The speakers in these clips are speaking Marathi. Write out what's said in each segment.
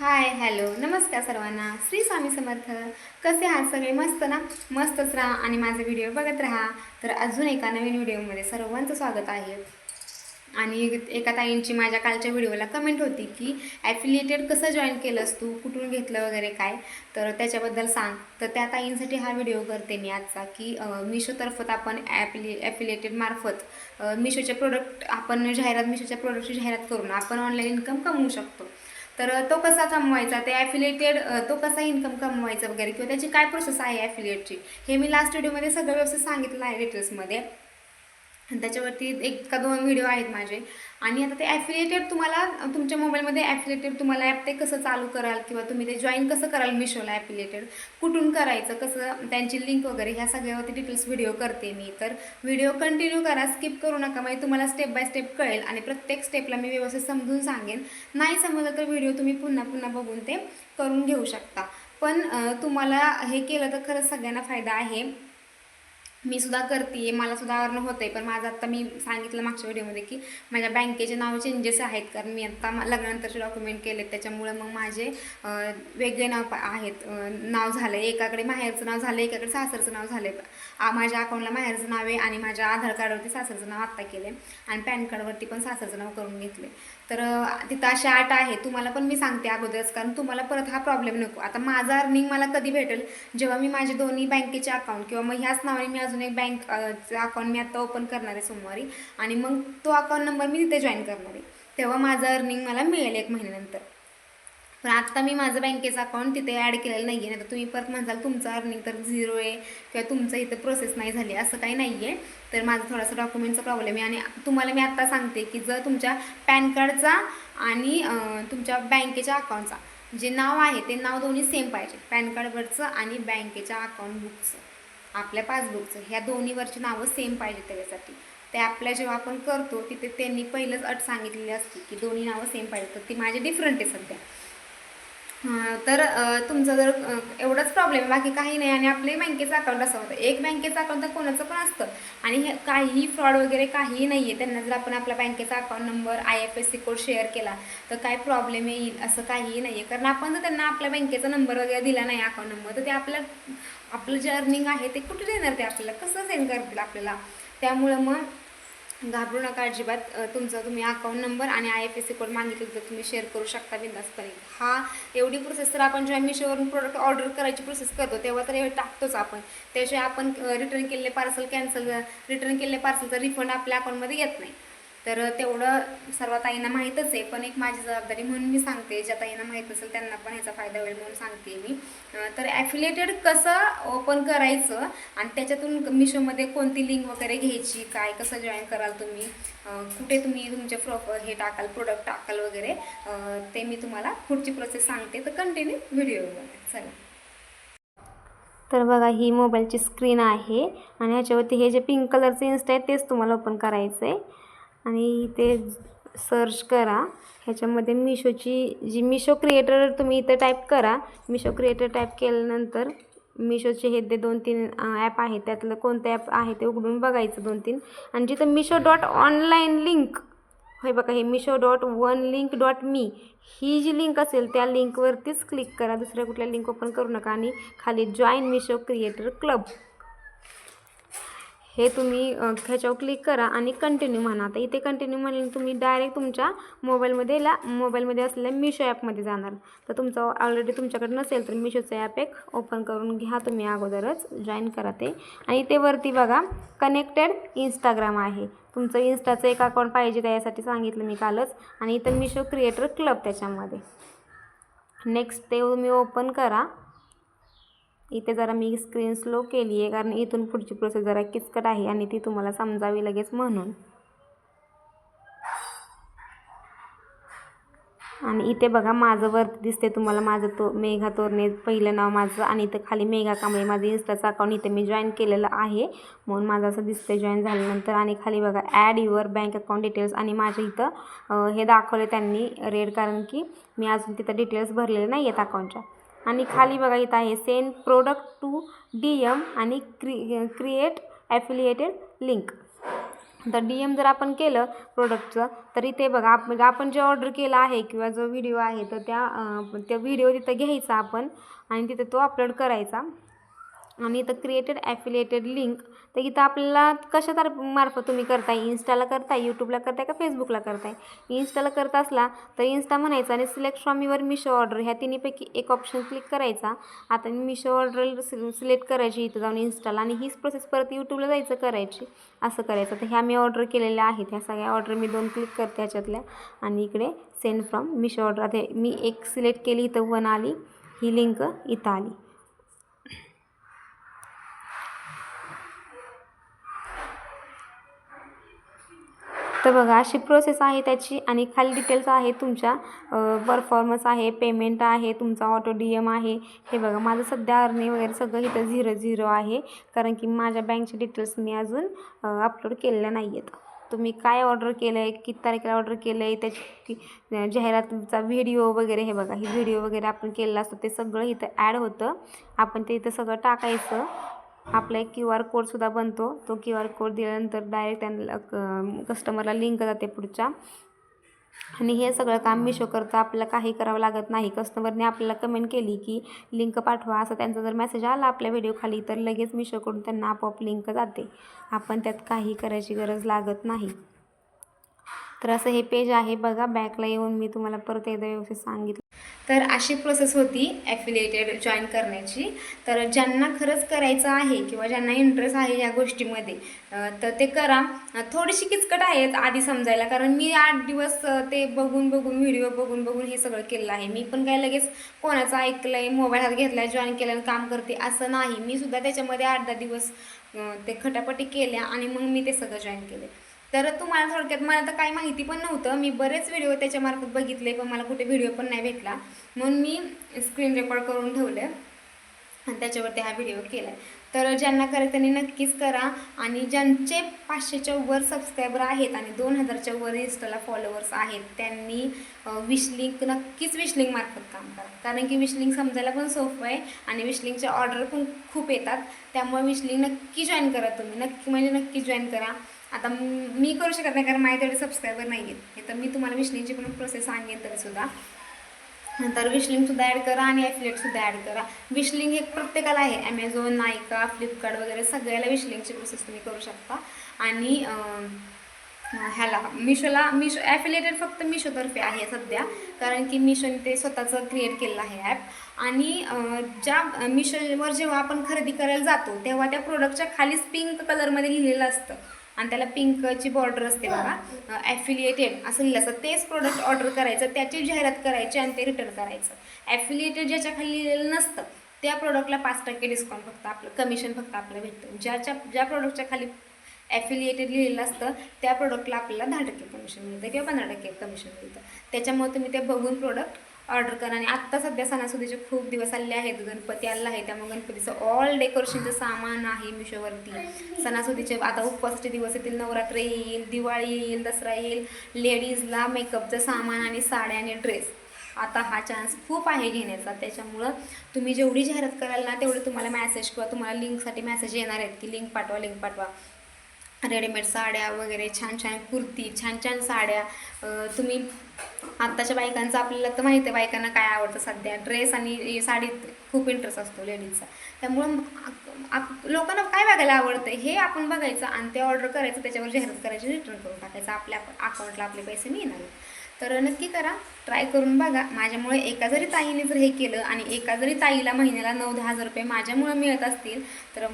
Hi hello. नमस्कार सर्वांना. श्री स्वामी समर्थ. कसे आहात सगळे? मस्त ना? मस्तच राहा आणि माझे व्हिडिओ बघत राहा. तर अजून एका नवीन व्हिडिओमध्ये सर्वांचं स्वागत आहे. आणि एका ताईंची माझ्या कालच्या व्हिडिओला कमेंट होती की ॲफिलिएटेड कसं जॉईन केलंस तू? कुठून घेतलं वगैरे काय? तर त्याच्याबद्दल सांग. तर त्या ताईंसाठी हा व्हिडिओ करते मी आजचा की मिशोतर्फत आपण ॲफिलि ॲफिलिएटेड मार्फत मिशोचे प्रोडक्ट आपण जाहिरात मिशोच्या प्रोडक्टची जाहिरात करून आपण ऑनलाईन इन्कम कमवू शकतो. तर तो कसा कमवायचा ते ॲफिलिएटेड तो कसा इन्कम कमवायचा वगैरे? किंवा त्याची काय प्रोसेस आहे ॲफिलिएटची हे मी लास्ट व्हिडिओमध्ये सगळं व्यवस्थित सांगितलं आहे डिटेल्समध्ये आणि त्याच्यावरती एक का दोन व्हिडिओ आहेत माझे. आणि आता ते ॲफिलिएटेड तुम्हाला तुमच्या मोबाईलमध्ये ॲफिलिएटेड तुम्हाला ॲप ते कसं चालू कराल किंवा तुम्ही ते जॉईन कसं कराल मिशोला ॲफिलिएटेड कुठून करायचं कसं त्यांची लिंक वगैरे ह्या सगळ्यावरती डिटेल्स व्हिडिओ करते मी. तर व्हिडिओ कंटिन्यू करा स्किप करू नका म्हणजे तुम्हाला स्टेप बाय स्टेप कळेल आणि प्रत्येक स्टेपला मी व्यवस्थित समजून सांगेन. नाही समजलं तर व्हिडिओ तुम्ही पुन्हा पुन्हा बघून ते करून घेऊ शकता. पण तुम्हाला हे केलं तर खरंच सगळ्यांना फायदा आहे. मी सुद्धा करते मला सुद्धा अर्न होतं आहे पण माझं आत्ता मी सांगितलं मागच्या व्हिडिओमध्ये की माझ्या बँकेचे नाव चेंजेस आहेत कारण मी आत्ता लग्नानंतरचे डॉक्युमेंट केले त्याच्यामुळं मग माझे वेगळे नाव आहेत नाव झालं आहे एकाकडे माहेरचं नाव झालं एकाकडे सासरचं नाव झालं आहे माझ्या अकाउंटला माहेरचं नाव आहे आणि माझ्या आधार कार्डवरती सासरचं नाव आत्ता केलं आहे आणि पॅन कार्डवरती पण सासरचं नाव करून घेतले तर तिथं असे आठ आहे तुम्हाला पण मी सांगते अगोदरच कारण तुम्हाला परत हा प्रॉब्लेम नको. आता माझा अर्निंग मला कधी भेटेल? जेव्हा मी माझे दोन्ही बँकेचे अकाउंट किंवा मग ह्याच नावाने मी अजून एक बँक अकाउंट मी आत्ता ओपन करणार आहे सोमवारी. आणि मग तो अकाउंट नंबर मी तिथे जॉईन करणार आहे. तेव्हा माझं अर्निंग मला मिळेल एक महिन्यानंतर. पण आत्ता मी माझं बँकेचं अकाउंट तिथे ॲड केलेलं नाही आहे नाही तर तुम्ही परत म्हणाल तुमचं अर्निंग तर झिरो आहे किंवा तुमचं इथं प्रोसेस नाही झाली असं काही नाही आहे तर माझं थोडासा डॉक्युमेंटचा प्रॉब्लेम आहे. आणि तुम्हाला मी आत्ता सांगते की जर तुमच्या पॅन कार्डचा आणि तुमच्या बँकेच्या अकाउंटचा जे नाव आहे ते नाव दोन्ही सेम पाहिजे. पॅन कार्डवरचं आणि बँकेच्या अकाउंट बुकचं आपल्या पासबुकचं. ह्या दोन्हीवरची नावं सेम पाहिजे त्याच्यासाठी. ते आपल्या जेव्हा आपण करतो तिथे त्यांनी पहिलंच अट सांगितलेली असते की दोन्ही नावं सेम पाहिजे. तर ती माझी डिफरंट आहे सध्या. तर तुमचा तुमचं जर एवढाच प्रॉब्लेम आहे बाकी काही नाही आणि आपले बँकेचं अकाउंट असं होतं एक बँकेचं अकाउंट तर कोणाचं पण असतं. आणि हे काहीही फ्रॉड वगैरे काहीही नाही आहे त्यांना जर आपण आपला बँकेचा account number I F S C code share केला तर काय प्रॉब्लेम येईल असं काहीही नाही आहे कारण आपण जर त्यांना आपल्या बँकेचा नंबर वगैरे दिला नाही अकाउंट नंबर तर ते आपल्या आपलं जे अर्निंग आहे ते कुठे देणार ते आपल्याला? कसं सेंड करतील आपल्याला? त्यामुळं मग घाबरू नका अजिबात. तुमचा तुम्ही अकाउंट नंबर आणि I F S C code मागितलं तर तुम्ही शेअर करू शकता बिंदास्तपणे हा एवढी प्रोसेस तर आपण जेव्हा मिशोवरून प्रोडक्ट ऑर्डर करायची प्रोसेस करतो तेव्हा तर टाकतोच आपण. त्याशिवाय आपण रिटर्न केलेले पार्सल कॅन्सल रिटर्न केलेले पार्सलचा रिफंड आपल्या अकाउंटमध्ये येत नाही. तर तेवढं सर्व ताईंना माहीतच आहे. पण एक माझी जबाबदारी म्हणून मी सांगते. ज्या ताईंना माहीत नसेल त्यांना पण ह्याचा फायदा होईल म्हणून सांगते मी. तर ॲफिलेटेड कसं ओपन करायचं आणि त्याच्यातून मिशोमध्ये कोणती लिंक वगैरे घ्यायची काय कसं जॉईन कराल तुम्ही कुठे तुम्ही तुमचे प्रो हे टाकाल प्रोडक्ट टाकाल वगैरे ते मी तुम्हाला पुढची प्रोसेस सांगते. तर कंटिन्यू व्हिडिओ चला. तर बघा ही मोबाईलची स्क्रीन आहे आणि ह्याच्यावरती हे जे पिंक कलरचं इन्स्टा आहे तेच तुम्हाला ओपन करायचं आहे आणि इथे सर्च करा. ह्याच्यामध्ये मिशोची जी मिशो क्रिएटर तुम्ही इथं टाईप करा. मिशो क्रिएटर टाईप केल्यानंतर मिशोचे हे ते दोन तीन ॲप आहे त्यातलं कोणतं ॲप आहे ते उघडून बघायचं दोन तीन. आणि जिथं मिशो डॉट ऑनलाईन लिंक हे बघा हे Meesho dot one link dot मी ही जी लिंक असेल त्या लिंकवरतीच क्लिक करा. दुसऱ्या कुठल्या लिंक ओपन करू नका आणि खाली जॉईन मिशो क्रिएटर क्लब हे तुम्ही ह्याच्यावर क्लिक करा आणि कंटिन्यू म्हणा. आता इथे कंटिन्यू म्हणून तुम्ही डायरेक्ट तुमच्या मोबाईलमध्ये ला मोबाईलमध्ये असलेल्या मिशो ॲपमध्ये जाणार. तर तुमचं ऑलरेडी तुमच्याकडे नसेल तर मिशोचं ॲप एक ओपन करून घ्या तुम्ही अगोदरच. जॉईन करा ते. आणि ते वरती बघा कनेक्टेड इंस्टाग्राम आहे. तुमचं इन्स्टाचं एक अकाउंट पाहिजे त्यासाठी सांगितलं मी कालच. आणि इथं मिशो क्रिएटर क्लब त्याच्यामध्ये. नेक्स्ट ते तुम्ही ओपन करा. इथे जरा मी स्क्रीन स्लो केली आहे कारण इथून पुढची प्रोसेस जरा किचकट आहे आणि ती तुम्हाला समजावी लगेच म्हणून. आणि इथे बघा माझं वरती दिसते तुम्हाला माझं तो मेघा तोरणे पहिलं नाव माझं आणि इथं खाली मेघा कांबळे माझं इन्स्टाचं अकाउंट इथे मी जॉईन केलेलं आहे. म्हणून माझं असं दिसतं जॉईन झाल्यानंतर. आणि खाली बघा add your bank account details आणि माझ्या इथं हे दाखवले त्यांनी रेड कारण की मी अजून तिथं डिटेल्स भरलेले नाही आहेत अकाउंटच्या आणि खाली बघा इथं आहे send product to D M आणि क्रि क्रिएट ॲफिलिएटेड लिंक तर डी एम जर आपण केलं प्रोडक्टचं तर इथे बघा आप म्हणजे आपण जे ऑर्डर केलं आहे किंवा जो व्हिडिओ आहे तर त्या त्या व्हिडिओ तिथं घ्यायचा आपण आणि तिथे तो अपलोड करायचा. आणि इथं क्रिएटेड ॲफिलिएटेड लिंक तर इथं आपल्याला कशा मार्फत तुम्ही करताय? इन्स्टाला करताय यूट्यूबला करताय का फेसबुकला करताय? इन्स्टाला करत असला तर इन्स्टा म्हणायचा आणि select from your Meesho order ह्या तिन्हीपैकी एक ऑप्शन क्लिक करायचा. आता मी मिशो ऑर्डर सिलेक्ट करायची इथं जाऊन इन्स्टाला आणि हीच प्रोसेस परत यूट्यूबला जायचं करायची. असं करायचं. तर ह्या मी ऑर्डर केलेल्या आहेत. ह्या सगळ्या ऑर्डर मी दोन क्लिक करते ह्याच्यातल्या. आणि इकडे सेंड फ्रॉम मिशो ऑर्डर आता मी एक सिलेक्ट केली इथं वन आली. ही लिंक इथं आली. तर बघा अशी प्रोसेस आहे त्याची आणि खाली डिटेल्स आहे तुमच्या परफॉर्मन्स आहे पेमेंट आहे तुमचा ऑटो डी एम आहे. हे बघा माझं सध्या अर्निंग वगैरे सगळं इथं झिरो झिरो आहे. कारण की माझ्या बँकचे डिटेल्स मी अजून अपलोड केलेल्या नाही आहेत तुम्ही काय ऑर्डर केलं आहे किती तारखेला ऑर्डर केलं आहे त्याची जाहिरातीचा व्हिडिओ वगैरे हे बघा ही व्हिडिओ वगैरे आपण केलेला असतो ते सगळं इथं ॲड होतं. आपण ते इथं सगळं टाकायचं. आपला एक क्यू आर कोडसुद्धा बनतो. तो क्यू आर कोड दिल्यानंतर डायरेक्ट त्यांना कस्टमरला लिंक जाते पुढच्या. आणि हे सगळं काम मिशो करतं. आपल्याला काही करावं लागत नाही. कस्टमरने आपल्याला कमेंट केली की लिंक पाठवा. असं त्यांचा जर मेसेज आला आपल्या व्हिडिओ खाली तर लगेच मिशोकडून त्यांना आपोआप लिंक जाते. आपण त्यात काही करायची गरज लागत नाही. तर असं हे पेज आहे. बघा बॅकला येऊन मी तुम्हाला परत एकदा व्यवस्थित सांगितलं. तर अशी प्रोसेस होती ॲफिलिएटेड जॉईन करण्याची. तर ज्यांना खरंच करायचं आहे किंवा ज्यांना इंटरेस्ट आहे या गोष्टीमध्ये तर ते करा. थोडीशी किचकट आहेत आधी समजायला कारण मी आठ दिवस ते बघून बघून व्हिडिओ बघून बघून हे सगळं केलेलं आहे. मी पण काय लगेच कोणाचं ऐकलं आहे मोबाईल हात घेतला आहे जॉईन केलं काम करते असं नाही. मी सुद्धा त्याच्यामध्ये आठ दहा दिवस ते खटापटी केल्या आणि मग मी ते सगळं जॉईन केले. तर तुम्हाला थोडक्यात मला तर काही माहिती पण नव्हतं. मी बरेच व्हिडिओ त्याच्यामार्फत बघितले पण मला कुठे व्हिडिओ पण नाही भेटला. म्हणून मी स्क्रीन रेकॉर्ड करून ठेवलं आणि त्याच्यावरती हा व्हिडिओ केला आहे तर ज्यांना करायचं त्यांनी नक्कीच करा. आणि ज्यांचे पाचशेच्या वर सबस्क्रायबर आहेत आणि दोन हजारच्या वर इन्स्टाला फॉलोअर्स आहेत त्यांनी विशलिंक नक्कीच विशलिंक मार्फत काम करा. कारण की विशलिंक समजायला पण सोपं आहे आणि विशलिंगच्या ऑर्डर पण खूप येतात. त्यामुळे विशलिंक नक्की जॉईन करा तुम्ही. नक्की म्हणजे नक्की जॉईन करा. आता मी करू शकत नाही कारण माझ्याकडे तेवढे सबस्क्रायबर नाही आहेत हे तर मी तुम्हाला विश्लिंगची पण प्रोसेस सांगेन तरीसुद्धा नंतर विशलिंगसुद्धा ॲड करा आणि ॲफिलेटसुद्धा ॲड करा. विशलिंग हे प्रत्येकाला आहे. ॲमेझॉन नायका फ्लिपकार्ट वगैरे सगळ्याला विशलिंगची प्रोसेस तुम्ही करू शकता. आणि ह्याला मिशोला मिशो ॲफिलेटेड फक्त मिशोतर्फे आहे सध्या. कारण की मिशोने ते स्वतःचं क्रिएट केलेलं आहे ॲप आणि ज्या मिशोवर जेव्हा आपण खरेदी करायला जातो तेव्हा त्या प्रोडक्टच्या खालीच पिंक कलरमध्ये लिहिलेलं असतं. आणि त्याला पिंकची बॉर्डर असते बघा. ॲफिलिएटेड असं लिहिलं असतं. तेच प्रोडक्ट ऑर्डर करायचं त्याची जाहिरात करायची आणि ते रिटर्न करायचं. ॲफिलिएटेड ज्याच्या खाली लिहिलेलं नसतं त्या प्रोडक्टला पाच टक्के डिस्काउंट फक्त आपलं कमिशन फक्त आपलं भेटतं. ज्याच्या ज्या प्रोडक्टच्या खाली ॲफिलिएटेड लिहिलेलं असतं त्या प्रोडक्टला आपल्याला दहा टक्के कमिशन मिळतं किंवा पंधरा टक्के कमिशन मिळतं. त्याच्यामुळे तुम्ही ते बघून प्रोडक्ट ऑर्डर करा. आणि आत्ता सध्या सणासुदीचे खूप दिवस आले आहेत. गणपती आला आहे. त्यामुळे गणपतीचं ऑल डेकोरेशनचं सामान आहे मिशोवरती. सणासुदीचे आता उपवासाचे दिवस येतील. नवरात्र येईल दिवाळी येईल दसरा येईल. लेडीजला मेकअपचं सामान आणि साड्या आणि ड्रेस आता हा चान्स खूप आहे घेण्याचा. त्याच्यामुळं तुम्ही जेवढी जाहिरात कराल ना तेवढे तुम्हाला मॅसेज किंवा तुम्हाला लिंकसाठी मॅसेज येणार आहेत की लिंक पाठवा लिंक पाठवा. रेडीमेड साड्या वगैरे छान छान कुर्ती छान छान साड्या. तुम्ही आत्ताच्या बायकांचं आपल्याला तर माहिती आहे बायकांना काय आवडतं सध्या. ड्रेस आणि साडीत खूप इंटरेस्ट असतो लेडीजचा. त्यामुळं आप- लोकांना काय बघायला आवडतं? हे आपण बघायचं आणि ते ऑर्डर करायचं त्याच्यावर जाहिरात करायची रिटर्न करून टाकायचं. आपल्या अकाउंटला आपले पैसे मिळणार. तर नक्की करा ट्राय करून बघा. माझ्यामुळे एका जरी ताईने जर हे केलं आणि एका जरी ताईला महिन्याला नऊ दहा हजार रुपये माझ्यामुळं मिळत असतील तर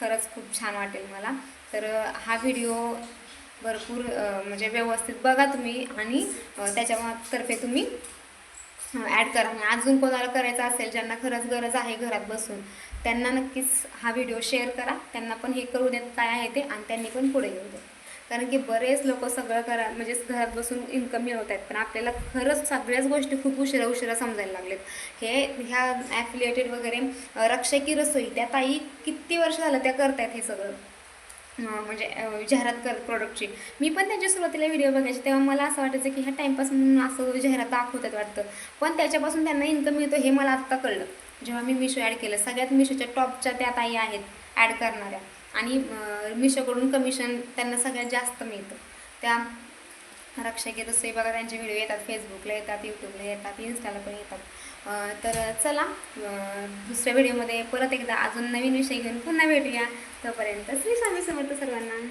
खरंच खूप छान वाटेल मला. तर हा व्हिडिओ भरपूर म्हणजे व्यवस्थित बघा तुम्ही आणि त्याच्यातर्फे तुम्ही ॲड करा. आणि अजून कोणाला करायचं असेल ज्यांना खरंच गरज आहे घरात बसून त्यांना नक्कीच हा व्हिडिओ शेअर करा. त्यांना पण हे करू देत काय आहे ते आणि त्यांनी पण पुढे येऊ देत. कारण की बरेच लोक सगळं करा म्हणजे घरात बसून इन्कम मिळवत आहेत पण आपल्याला खरंच सगळ्याच गोष्टी खूप उशिरा उशिरा समजायला लागलेत. हे ह्या ॲफिलिएटेड वगैरे अं, रक्षा की रसोई त्या ताई किती वर्ष झालं त्या करतायत हे सगळं? म्हणजे जाहिरात कर प्रोडक्टची मी पण त्यांच्या सुरुवातीला व्हिडिओ बघायचे तेव्हा मला असं वाटायचं की ह्या टाईमपास म्हणून असं जाहिरात दाखवतात वाटतं. पण त्याच्यापासून त्यांना इन्कम मिळतो हे मला आत्ता कळलं. जेव्हा मी मिशो ॲड केलं सगळ्यात मिशोच्या टॉपच्या त्या ताई आहेत ॲड करणाऱ्या. आणि मिशोकडून कमिशन त्यांना सगळ्यात जास्त मिळतं. त्या रक्षक रसोई बघा त्यांचे व्हिडिओ येतात फेसबुकला येतात यूट्यूबला येतात इन्स्टाला पण येतात. तर चला दुसऱ्या व्हिडिओमध्ये परत एकदा अजून नवीन विषय घेऊन पुन्हा भेटूया. तोपर्यंत श्री स्वामी समर्थ सर्वांना.